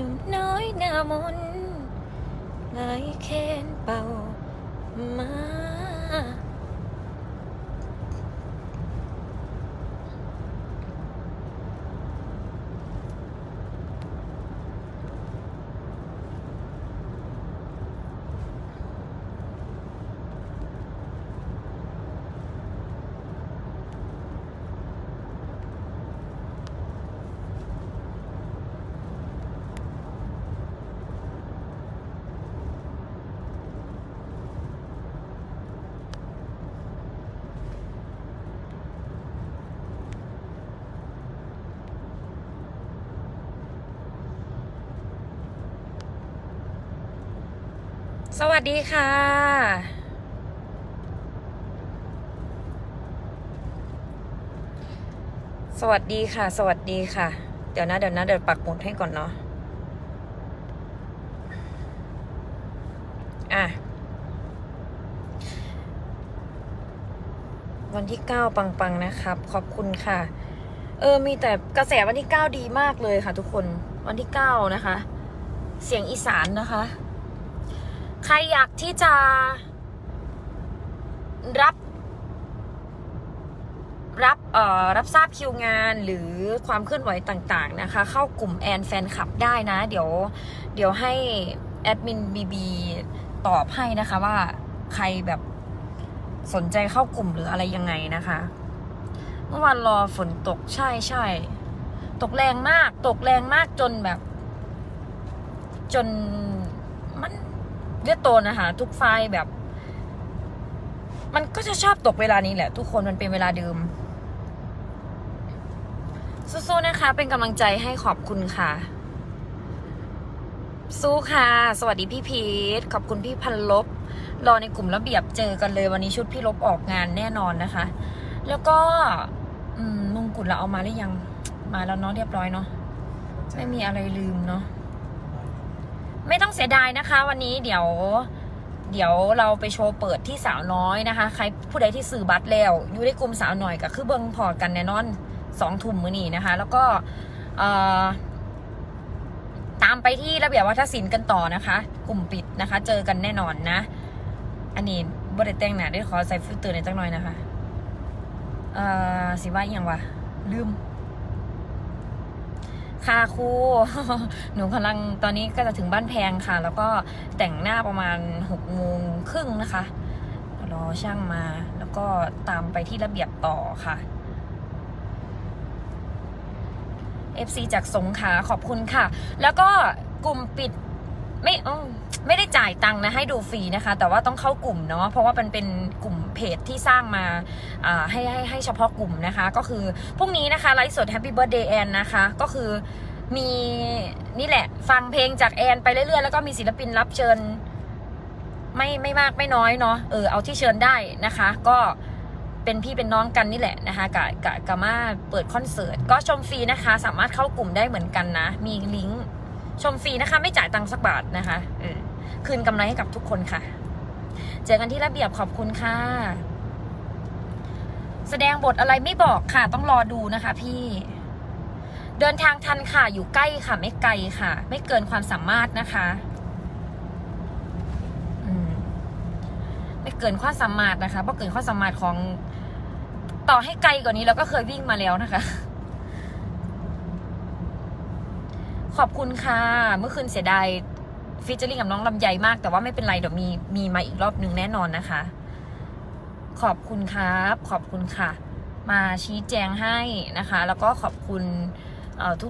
หนุ่มน้อยหน้ามนต์ลายแค้นเป่ามา สวัสดีค่ะ สวัสดีค่ะ สวัสดีค่ะ เดี๋ยวนะ เดี๋ยวนะ เดี๋ยวปักหมุดให้ก่อนเนาะ อะ วันที่เก้าปังๆ นะครับ ขอบคุณค่ะ เออ มีแต่กระแสวันที่เก้าดีมากเลยค่ะทุกคน วันที่เก้านะคะ เสียงอีสานนะคะ ใครอยากที่จะรับ รับเอ่อรับทราบคิวงานหรือความเคลื่อนไหวต่างๆนะคะ เข้ากลุ่มแอนแฟนคลับได้นะ เดี๋ยวเดี๋ยวให้แอดมินบีบีตอบให้นะคะว่าใครแบบสนใจเข้ากลุ่มหรืออะไรยังไงนะคะ เมื่อวานรอฝนตกใช่ใช่ตกแรงมาก ตกแรงมากจนแบบ จนมัน เรียกโตนะคะทุกไฟแบบ มันก็จะชอบตกเวลานี้แหละ ทุกคนมันเป็นเวลาเดิมสู้ๆนะคะ เป็นกำลังใจให้ขอบคุณค่ะ สู้ค่ะ สวัสดีพี่พีทขอบคุณพี่พันลบรอในกลุ่มระเบียบเจอกันเลยวันนี้ชุดพี่ลบออกงานแน่นอนนะคะ แล้วก็มมงกุฎเราเอามาหรือยัง มาแล้วเนาะเรียบร้อยเนาะไม่มีอะไรลืมเนาะ ไม่ต้องเสียดายนะคะ วันนี้เดี๋ยว เดี๋ยวเราไปโชว์เปิดที่สาวน้อยนะคะ ใครผู้ใดที่ซื้อบัตรแล้วอยู่ในกลุ่มสาวหน่อยก็คือเบิ้งพอกันแน่นอนสองทุ่มมื้อนี้นะคะ แล้วก็ตามไปที่ระเบียบวัฒนศิลป์กันต่อนะคะ กลุ่มปิดนะคะ เจอกันแน่นอนนะ อันนี้บริแต่งหนาได้ขอใส่ฟิลเตอร์ในจังหน่อยนะคะ เอ่อสิว่าอย่างวะลืม ค่ะครูหนูกำลังตอนนี้ก็จะถึงบ้านแพงค่ะ แล้วก็แต่งหน้าประมาณหกโมงครึ่งนะคะรอช่างมา แล้วก็ตามไปที่ระเบียบต่อค่ะ FC จากสงขาขอบคุณค่ะ แล้วก็กลุ่มปิด ไม่ไม่ได้จ่ายตังค์นะให้ดูฟรีนะคะ แต่ว่าต้องเข้ากลุ่มเนาะเพราะว่ามันเป็นกลุ่มเพจที่สร้างมาอ่าให้ให้ให้เฉพาะกลุ่มนะคะ ก็คือพรุ่งนี้นะคะไลฟ์สด Happy Birthday แอนนะคะ ก็คือมีนี่แหละ ฟังเพลงจากแอนไปเรื่อยๆ แล้วก็มีศิลปินรับเชิญ ไม่ไม่มากไม่น้อยเนาะเออเอาที่เชิญได้นะคะ ก็เป็นพี่เป็นน้องกันนี่แหละนะคะกะกะกะมาเปิดคอนเสิร์ตก็ชมฟรีนะคะ สามารถเข้ากลุ่มได้เหมือนกันนะ มีลิงก์ ชมฟรีนะคะ ไม่จ่ายตังค์สักบาทนะคะเออคืนกำไรให้กับทุกคนค่ะ เจอกันที่ระเบียบขอบคุณค่ะ แสดงบทอะไรไม่บอกค่ะ ต้องรอดูนะคะพี่ เดินทางทันค่ะ อยู่ใกล้ค่ะ ไม่ไกลค่ะ ไม่เกินความสามารถนะคะมไม่เกินความสามารถนะคะเพราะเกินความสามารถของต่อให้ไกลกว่านี้เราก็เคยวิ่งมาแล้วนะคะ ขอบคุณค่ะ เมื่อคืนเสียดายฟิชเจอริ่งกับน้องลำไยมาก แต่ว่าไม่เป็นไรเดี๋ยวมีมีมาอีกรอบหนึ่งแน่นอนนะคะ ขอบคุณครับ ขอบคุณค่ะ มาชี้แจงให้นะคะ แล้วก็ขอบคุณ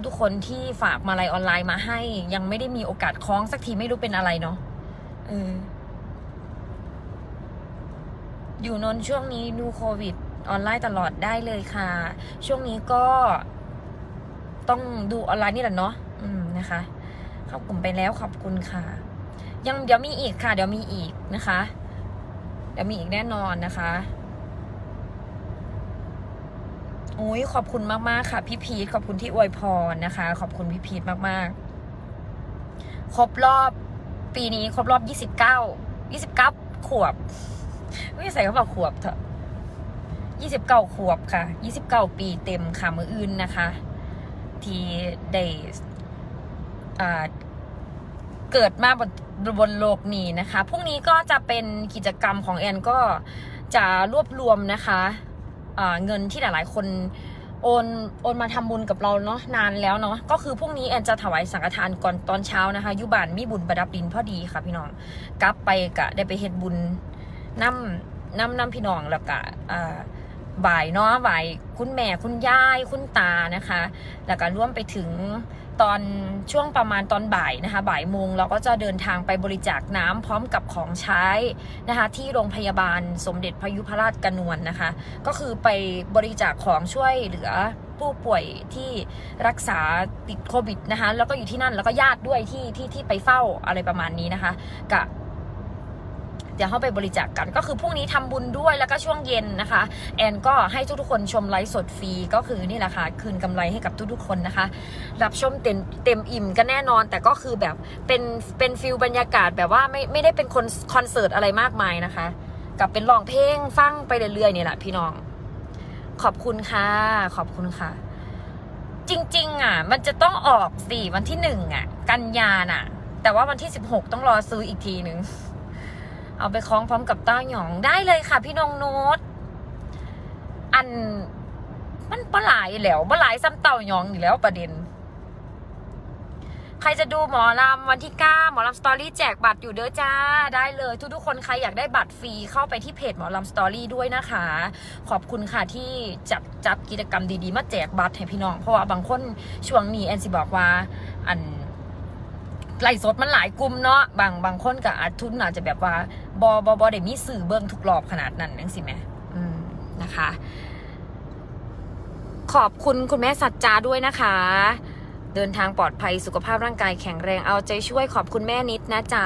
ทุกๆคนที่ฝากมาลัยออนไลน์มาให้ ยังไม่ได้มีโอกาสคล้องสักทีไม่รู้เป็นอะไรเนาะอออยู่นนช่วงนี้ดูโควิด ออนไลน์ตลอดได้เลยค่ะ ช่วงนี้ก็ต้องดูออนไลน์นี่แหละเนาะ นะคะ เข้ากลุ่มไปแล้วขอบคุณค่ะ ยังเดี๋ยวมีอีกค่ะ เดี๋ยวมีอีกนะคะ เดี๋ยวมีอีกแน่นอนนะคะโอ้ยขอบคุณมากๆค่ะพี่พีทขอบคุณที่อวยพรนะคะ ขอบคุณพี่พีทมากๆ ครบรอบปีนี้ครบรอบยี่สิบเก้ายี่สิบเก้าขวบไม่ใส่เขาบอกขวบเถอะยี่สิบเก้าขวบค่ะยี่สิบเก้าปีเต็มค่ะมืออื่นนะคะ ที่ได้ เกิดมาบนบนโลกนี้นะคะพรุ่งนี้ก็จะเป็นกิจกรรมของแอนก็จะรวบรวมนะคะเงินที่หลายๆ คนโอนโอนมาทำบุญกับเราเนาะนานแล้วเนาะก็คือพรุ่งนี้แอนจะถวายสังฆทานก่อนตอนเช้านะคะยุบานมีบุญประดับดินพอดีค่ะพี่น้องกลับไปกะได้ไปเฮ็ดบุญน้ำน้ำน้ำพี่น้องแล้วกะบ่ายเนาะบ่ายคุณแม่คุณยายคุณตานะคะ แล้วก็ร่วมไปถึง ตอนช่วงประมาณตอนบ่ายนะคะบ่ายโมงเราก็จะเดินทางไปบริจาคน้ำพร้อมกับของใช้นะคะที่โรงพยาบาลสมเด็จพระยุพราชกนวนนะคะ ก็คือไปบริจาคของช่วยเหลือผู้ป่วยที่รักษาติดโควิดนะคะแล้วก็อยู่ที่นั่นแล้วก็ญาติด้วยที่ที่ที่ไปเฝ้าอะไรประมาณนี้นะคะกับ เดี๋ยวเข้าไปบริจาคกกัน ก็คือพรุ่งนี้ทำบุญด้วยแล้วก็ช่วงเย็นนะคะ แอนก็ให้ทุกๆคนชมไลฟ์สดฟรีก็คือนี่แหละค่ะคืนกำไรให้กับทุกๆคนนะคะ รับชมเต็มเต็มอิ่มกันแน่นอน แต่ก็คือแบบเป็นเป็นฟิลบรรยากาศแบบว่าไม่ไม่ได้เป็นคนคอนเสิร์ตอะไรมากมายนะคะกับเป็นร้องเพลงฟังไปเรื่อยๆนี่แหละพี่น้อง ขอบคุณค่ะ ขอบคุณค่ะ จริง ๆ อะ มันจะต้องออกสี่วันที่หนึ่งอะ กันยาน่ะ แต่ว่าวันที่สิบหกต้องรอซื้ออีกทีหนึ่ง เอาไปคล้องพร้อมกับต้าหยองได้เลยค่ะ พี่นงโน้ตอันมันปลาหลายแล้วปลาหลายซ้ำเต้าหยองอยู่แล้วประเด็น ใครจะดูหมอลำวันที่เก้าหมอลำสตอรี่แจกบัตรอยู่เด้อจ้าได้เลย ทุกๆคนใครอยากได้บัตรฟรีเข้าไปที่เพจหมอลำสตอรี่ด้วยนะคะ ขอบคุณค่ะที่จัดจัดกิจกรรมดีๆ มาแจกบัตรให้พี่น้อง เพราะว่าบางคนช่วงนี้แอนสิบอกว่า อัน ไล่สดมันหลายกลุ่มเนาะบางบางคนกับอาจทุนอาจจะแบบว่าบอบอบอได้มีสื่อเบิ้งทุกรอบขนาดนั้นนั่นสิแม่อืมนะคะ ขอบคุณคุณแม่สัจจาด้วยนะคะ เดินทางปลอดภัยสุขภาพร่างกายแข็งแรงเอาใจช่วยขอบคุณแม่นิดนะจ๊ะ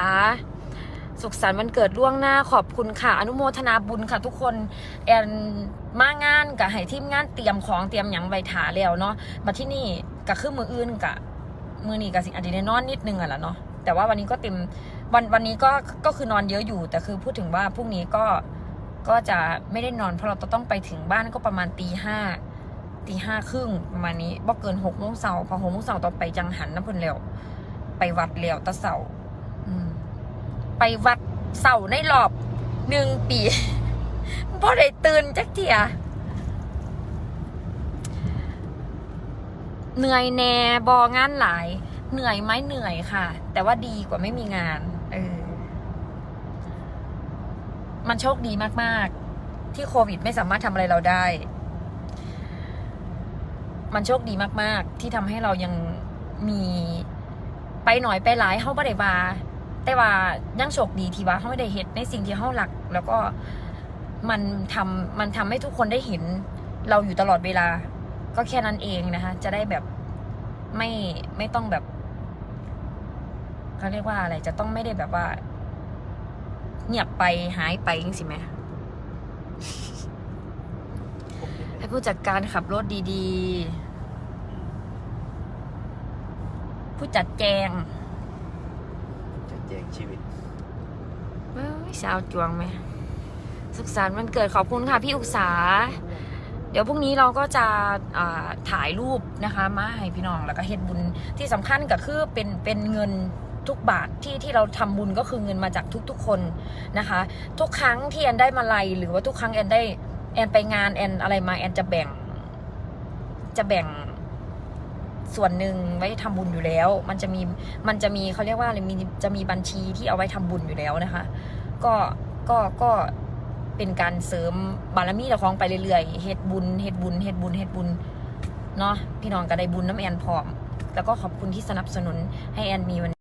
สุขสันต์วันเกิดล่วงหน้าขอบคุณค่ะ อนุโมทนาบุญค่ะทุกคนแอนมางานกับให้ทีมงานเตรียมของเตรียมหยังใบถาแล้วเนาะมาที่นี่กับคือมืออื่นกะ มือนี้กับสิอาจจะได้นอนนิดนึงอะละเนาะแต่ว่าวันนี้ก็เต็มวันวันนี้ก็ก็คือนอนเยอะอยู่ แต่คือพูดถึงว่าพรุ่งนี้ก็ก็จะไม่ได้นอนเพราะเราต้องไปถึงบ้านก็ประมาณตีห้าตีห้าครึ่งประมาณนี้บ่เกินหกโมงเสาพอหกโมงเสาต้องไปจังหันน้ำพิ่นแล้วไปวัดแล้วตะเสาไปวัดเสาในรอบหนึ่งปีพอได้ตื่นจักเทีย เหนื่อยแน่บองานหลาย เหนื่อยไหมเหนื่อยค่ะ แต่ว่าดีกว่าไม่มีงาน เออ มันโชคดีมาก ๆ ที่โควิดไม่สามารถทำอะไรเราได้ มันโชคดีมาก ๆ ที่ทำให้เรายังมีไปหน่อยไปหลายเฮาบ่ได้ว่าแต่ว่ายังโชคดีที่ว่าเฮาไม่ได้เฮ็ดในสิ่งที่เฮาหลัก แล้วก็มันทำมันทำให้ทุกคนได้เห็น เราอยู่ตลอดเวลา ก็แค่นั้นเองนะคะ จะได้แบบไม่ไม่ต้องแบบเขาเรียกว่าอะไรจะต้องไม่ได้แบบว่า เงียบไปหายไปยังสิแม่ให้ผู้จัดการขับรถดีๆ ผู้จัดแจงจะแจงชีวิตเอ้ยสาวจวงไหมสุขสันต์วันเกิดขอบคุณค่ะพี่อุกษา เดี๋ยวพรุ่งนี้เราก็จะถ่ายรูปนะคะมาให้พี่น้องแล้วก็เฮ็ดบุญที่สำคัญก็คือเป็นเป็นเงินทุกบาทที่ที่เราทำบุญก็คือเงินมาจากทุกๆคนนะคะ ทุกครั้งที่แอนได้มาลัยหรือว่าทุกครั้งแอนได้แอนไปงานแอนอะไรมาแอนจะแบ่ง จะแบ่งส่วนหนึ่งไว้ทำบุญอยู่แล้ว มันจะมีมันจะมีเขาเรียกว่าอะไรมีจะมีบัญชีที่เอาไว้ทำบุญอยู่แล้วนะคะ ก็ก็ก็ เป็นการเสริมบารมีเราของไปเรื่อยๆเฮ็ดบุญเฮ็ดบุญเฮ็ดบุญเฮ็ดบุญเนาะพี่น้องก็ได้บุญน้ำแอนพร้อม แล้วก็ขอบคุณที่สนับสนุนให้แอนมีวัน